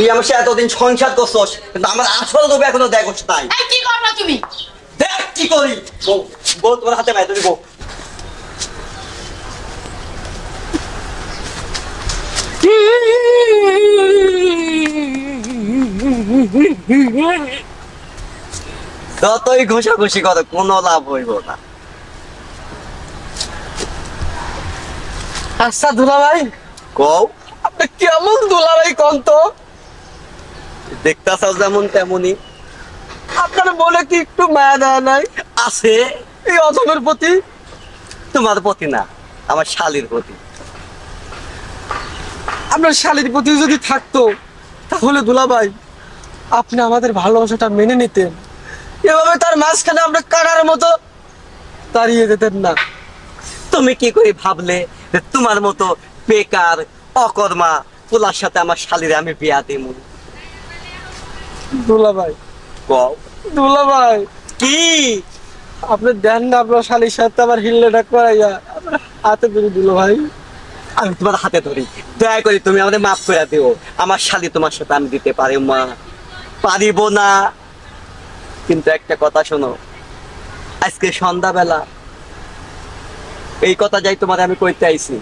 তুই আমার সাথে এতদিন সংসার করছস কিন্তু আমার আসল রূপ এখনও দেখোস নাই। এই কি করবা তুমি? দেখ কি করি। বউ বউ তোমার হাতে পাই তুমি বউ। যতই ঘষাঘষি করো কোনো লাভ হইব না। আচ্ছা দুলাভাই কও আপনি কেমন দুলাভাই কোন তো যেমন তেমনই। আপনার বলে কি একটু মায়া দেওয়া নাই? আছে। এই অধমের প্রতি? তোমার প্রতি না আমার শালির প্রতি। আপনার শালীর প্রতি যদি থাকতো তাহলে দুলাভাই আপনি আমাদের ভালোবাসাটা মেনে নিতেন। এভাবে তার মাঝখানে আমরা কাটার মতো দাঁড়িয়ে যেতেন না। তুমি কি করে ভাবলে যে তোমার মতো বেকার অকর্মা পোলার সাথে আমার শালিরে আমি বিয়া দিব? দুলাভাই কও। দুলাভাই কি? আপনি দেন না আপনার শালীর সাথে আমার হিল্লেটা করাইয়া হাতে ধরে দিল ভাই। আমি তোমার হাতে ধরি। দয়া করে তুমি আমাদের মাফ করে দিও। আমার শালি তোমার সাথে আমি দিতে পারি মা। পারিব না। কিন্তু একটা কথা শোনো। আজকে সন্ধ্যাবেলা এই কথা যাই তোমার আমি কইতে আইছি।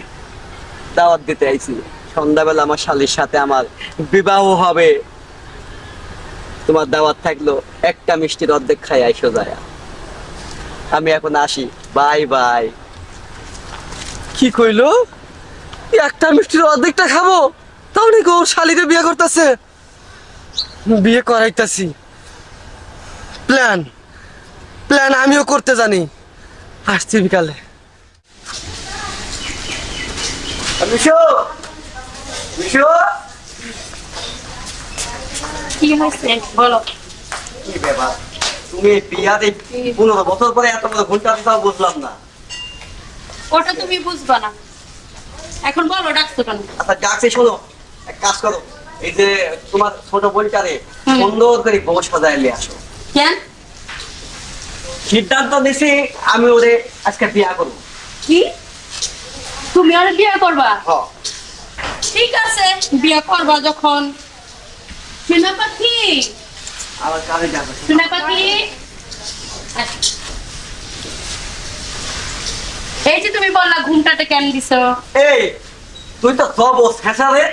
দাওয়াত দিতে আইছি। সন্ধ্যাবেলা আমার শালির সাথে আমার বিবাহ হবে। তোমার দাওয়াত থাকল একটা মিষ্টির অর্ধেক খাই আইসো যায়। আমি এখন আসি। Bye bye. কি কইলো? একটা মিষ্টির অর্ধেকটা খাব? তাও নাকি ওর শালিকে বিয়ে করতেছে? বিয়ে করাইতাছি। প্ল্যান। প্ল্যান আমিও করতে জানি। আসছি বিকালে। মিশো! মিশো! কি হয়েছে বলো কি ব্যাপার তুমি বিয়াতে পনেরো বছর পরে এত বড় ঘণ্টা দিতাম বুঝলাম না। ওটা তুমি বুঝবা না। এখন বলো ডাকছো কেন? আচ্ছা ডাকছে শোনো এক কাজ করো। এই যে তোমার ছোট বোনটারে সুন্দর করে বউ সাজায় নিয়ে আসো। কেন? সিদ্ধান্ত নিছি আমি ওরে আজকে বিয়া করব। কি? তুমি আর বিয়া করবা? ঠিক আছে বিয়া করবা যখন। সোনা পাখি আমার কানে যাবে সোনা পাখি এই যে তুমি বললা ঘুমটাতে কেন দিছো? এই তুই তো সব ও শেষারে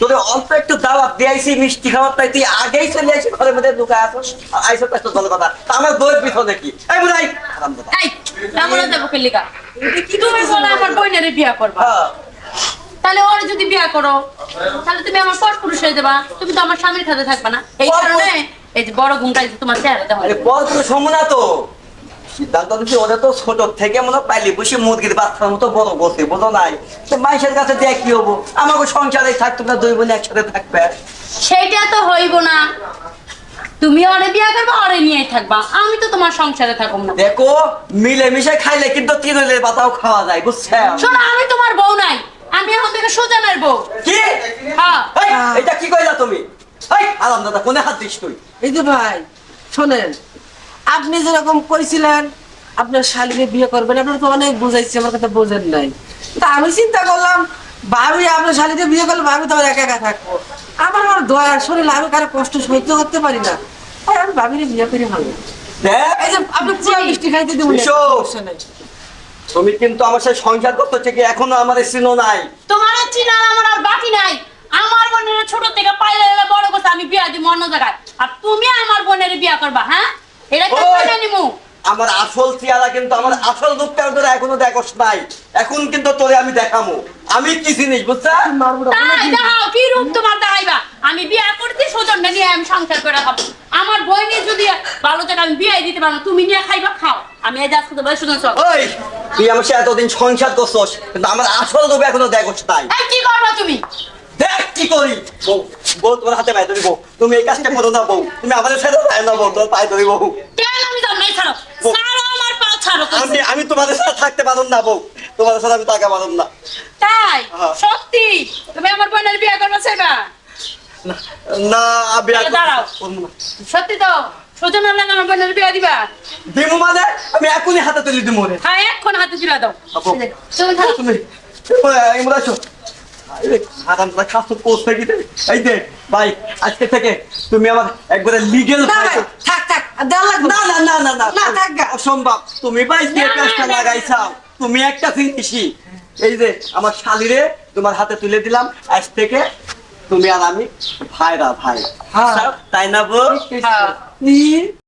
তোরে অল্প একটু দাওয়াত দিয়েছি মিষ্টি খাবার তাই তুই আগেই চলে আসি ঘরের মধ্যে ঢুকে আসো আইসো তো একটা ভালো কথা আমার বইয়ের পিছনে কি এই বুঝাই আরামদাদা এই আমরা যাব কেলিকা তুমি বলো আমার বোনের বিয়ে করবা। হ্যাঁ। তাহলে ওর যদি বিয়ে করো তাহলে তুমি আমার পর পুরুষ হয়ে যাবা। তুমি তো আমার স্বামীর সাথে থাকবা না। এই কারণে এই যে বড় ঘুমটা যে তোমার চেহারাতে আরে পর সময় না তো। সিদ্ধান্ত নিচ্ছি ওদের তো ছোট থেকে মনে পাইলি বসে মুরগির বাচ্চার মতো বড় করতে বোঝো নাই? তো কাছে দিয়ে কি হব। আমাকে সংসারে থাকতো না দুই বোন একসাথে থাকবে। সেইটা তো হইব না। তুমি ওরে বিয়ে করবা নিয়েই থাকবা। আমি তো তোমার সংসারে থাকব না। দেখো মিলে মিশে খাইলে কিন্তু তিরলের পাতাও খাওয়া যায় বুঝছেন? শোনো আমি তোমার বউ নাই। আমি এখন থেকে সোজানের বউ। কি? হ্যাঁ। এটা কি কইলা তুমি? এই আরাম দাদা কোনে হাত দিস তুই? এই যে ভাই শোনেন আপনি যেরকম কইছিলেন আপনার শালিকে বিয়ে করবেন আপনার তো অনেক বুঝাইছি আমার কথা বোঝেন নাই। তা আমি চিন্তা করলাম ভাবি আপনার শালিকে বিয়ে করলে ভাবি তো আমার একা একা থাকব। আমার আমার দয়া শরীর আমি কারও কষ্ট সহ্য করতে পারি না। তাই আমি ভাবিরে বিয়ে করে ভালো। দেখ। এই যে আপনি পুরো মিষ্টি খাইতে দেবো সমস্যা নাই। তুমি কিন্তু আমার সাথে সংসার করতে থেকে এখনও আমার চিনো নাই। তোমার আর চিনার আমার আর বাকি নাই। আমার বোনের ছোট থেকে পাইলে বড় কথা আমি বিয়া দিব অন্য জায়গায়। আর তুমি আমার বোনের বিয়া করবা হ্যাঁ? এটা কি! করে নিমু? আমার আসল চেহারা কিন্তু আমার আসল রূপটা তোরা এখনও দেখোস নাই। এখন কিন্তু তোরে আমি দেখামু। আমি কি জিনিস না, কোনো তাই দিন- কি রূপ তোমার দেখাইবা? আমি বিয়া করতে সৌজন্য নিয়ে আমি সংসার করে খাব। আমার বই নিয়ে যদি ভালো জায়গা আমি বিয়াই দিতে পারব তুমি নিয়ে খাইবা খাও। আমি এই যাচ্ছি তো বলে শুনে চল ওই! তুই আমার সাথে এতদিন সংসার করছস কিন্তু আমার আসল রূপ এখনও দেখোস এই কি করবা তুমি? দেখ কি করি। বউ বউ তোমার হাতে পায়ে ধরি বউ। তুমি এই কাজটা করো না বউ। তুমি আমাদের সাথে পায় না বউ। তোমার পায়ে ধরি বউ। আমি তোমাদের সাথে থাকতে পারুম না বউ। তোমাদের সাথে আমি থাকা পারুম না। তাই? হ্যাঁ। সত্যি? তুমি আমার বোনের বিয়ে করবা না দাঁড়াও। না। সত্যি তো? সুজন লাগে আমার বোনের বিয়ে দিবা? দিমু মানে? আমি এখনই হাতে তুলি দিমু রে হ্যাঁ এখন হাতে তুলে দাও। তুমি ইমরা আসো। আরাম করে খাস তো পোস্ট এই দে ভাই আজকে থেকে তুমি আমার একবারে লিগেল থাক থাক আর দেওয়া লাগবে না। না না না না না, থাক গা। অসম্ভব। তুমি ভাই যে কাজটা লাগাইছাও তুমি একটা ফিনিশি এই যে আমার শালিরে তোমার হাতে তুলে দিলাম। আজ থেকে তুমি আর আমি ভাইরা ভাই। হ্যাঁ। তাই না বল হ্যাঁ ই